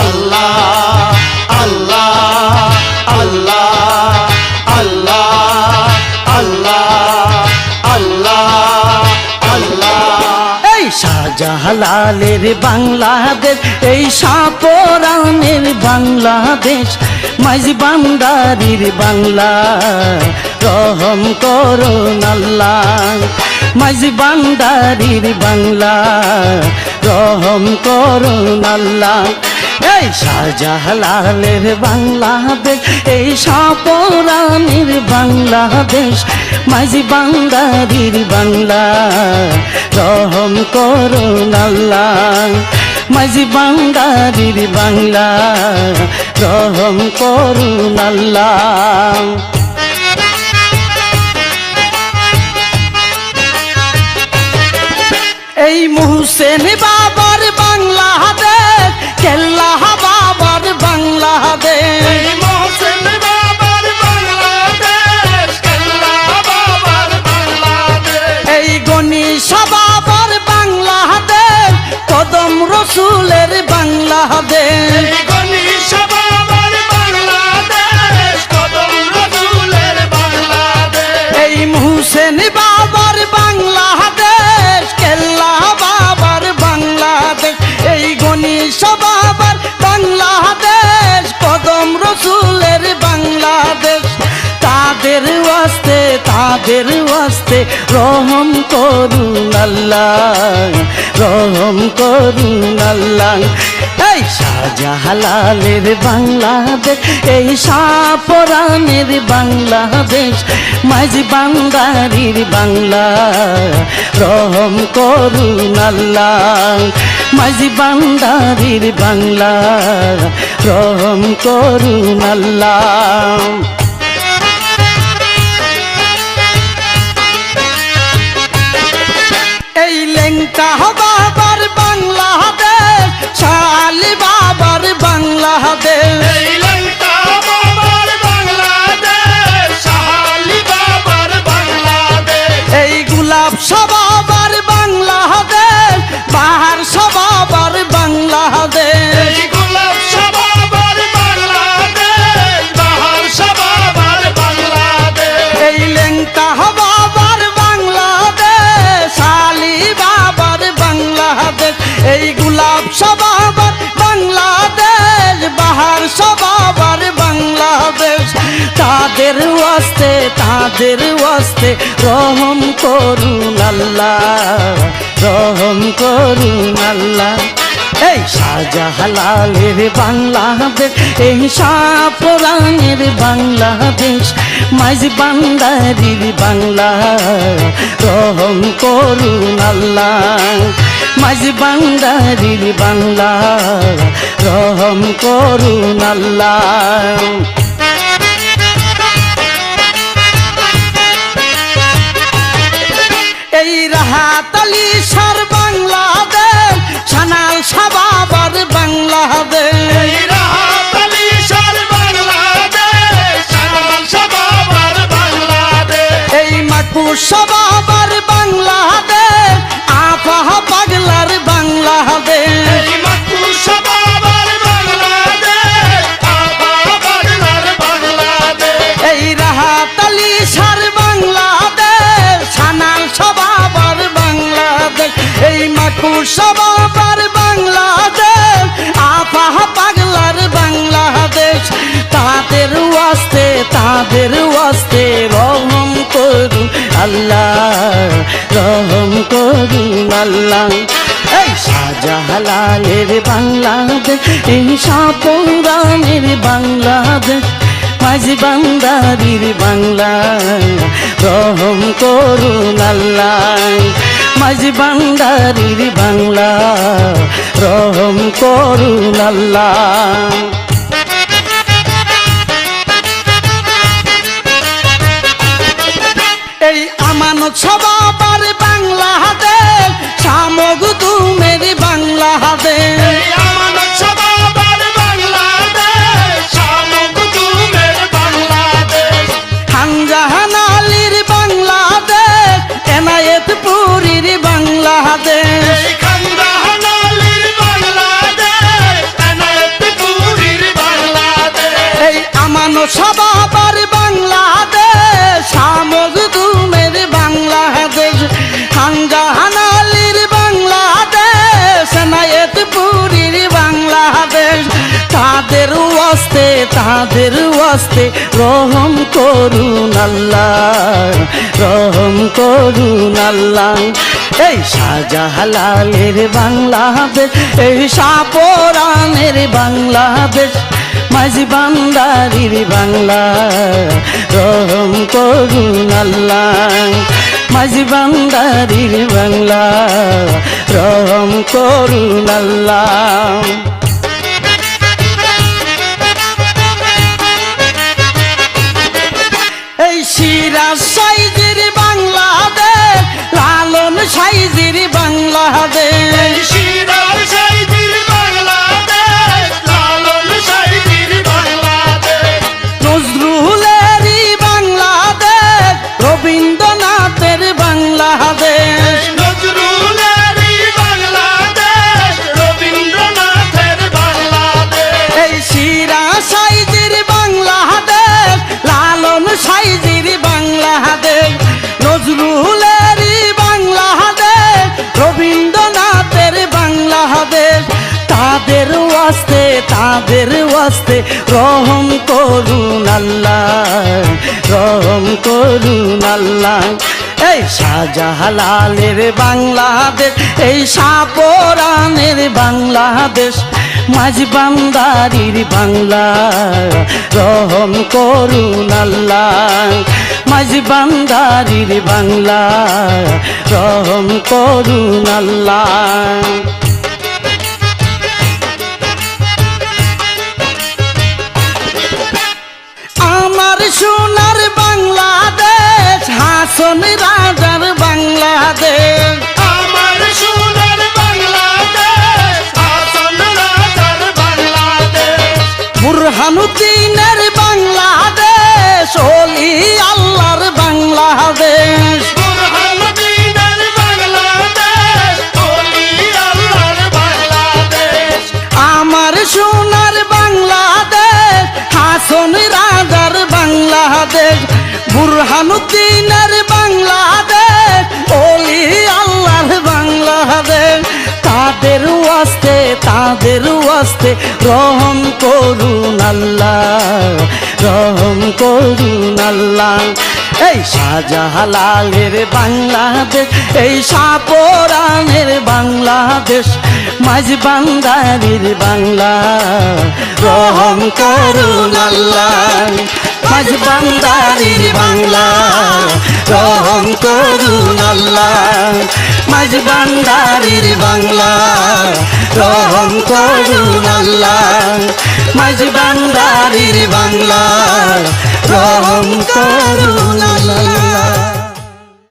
আল্লাহ আল্লাহ আল্লাহ আল্লাহ আল্লাহ আল্লাহ আল্লাহ। আল্লাহ এই বাংলাদেশ, এই সাপরানের বাংলাদেশ মাঝি বান্দারির বাংলা, রহম করুন আল্লাহ। মাঝি বান্দারির বাংলা রহম করুন আল্লাহ। এই শাহজালালের বাংলাদেশ, এই সাপরানের বাংলাদেশ, মাঝি বান্দারির বাংলা। রহম করুন আল্লাহ, মাঝি বান্দারির বাংলা। রহম করুন আল্লাহ। এই মুহসেন বাবার বাংলাদেশ কেল্লা বাবার বাংলাদেশ। তাদের ওয়াস্তে তাদের ওয়াস্তে, রহম করুন আল্লাহ, রহম করুন আল্লাহ। এই শাহজাহালালের বাংলাদেশ, এই সাপরানের বাংলাদেশ মাঝি বান্দারির বাংলা, রহম করুন আল্লাহ। মাঝি বান্দারির বাংলা, রহম করুন আল্লাহ। ওয়াস্তে তাদের ওয়াস্তে রহম করুন আল্লাহ, রহম করুন আল্লাহ। এই শাহজাহালালের বাংলাদেশ, এই সাপরানের বাংলাদেশ মাঝি বান্দারির বাংলা রহম করুন আল্লাহ। মাঝি বান্দারির বাংলা রহম করুন আল্লাহ। হাতালি সার বাংলাদেশ সানাল সাবাবার বাংলাদেশ। এই মাকু সবাবার বাংলাদেশ। মাকুর সবাবার বাংলাদেশ আফাহ পাগলার বাংলাদেশ। তাদের ওয়াস্তে তাদের ওয়াস্তে রহম করুন আল্লাহ, রহম করুন আল্লাহ। এই শাহজাহালালের বাংলাদেশ, এই সাপুরানের বাংলাদেশ, মাঝি বান্দারির বাংলা রহম করুন আল্লাহ। মাঝি বাংলার বাংলা, রহম করুন আল্লাহ। এই আমানত সবাবার বাংলা হাতে, সামগ তুমের বাংলা এই ওয়াস্তে তাদের ওয়াস্তে রহম করুন আল্লাহ, রহম করুন আল্লাহ। এই শাহজাহালালের বাংলাদেশ, এই সাপরানের বাংলাদেশ মাঝি বান্দারির বাংলা, রহম করুন আল্লাহ। মাঝি বান্দারির বাংলা, রহম করুন আল্লাহ। রহম করুন আল্লাহ, রহম করুন আল্লাহ। এই শাহজাহালালের বাংলাদেশ, এই সাপরানের বাংলাদেশ মাঝ বান্দারির বাংলা। রহম করুন আল্লাহ মাঝ বান্দারির বাংলা। রহম করুন আল্লাহ। சொன்னா বাংলাদেশ বাংলাদেশ। রহম করুন আল্লাহ, রহম করুন আল্লাহ। এই শাহজাহালালের বাংলাদেশ, এই সাপরানের বাংলাদেশ, মাঝ বান্দারির বাংলা। রহম করুন আল্লাহ। মাঝ বান্দারির বাংলা, রহম করুন আল্লাহ। মাঝ বান্দারির বাংলা, রহম করুন আল্লাহ। মাঝ বান্দারির বাংলা, রহম করুন আল্লাহ।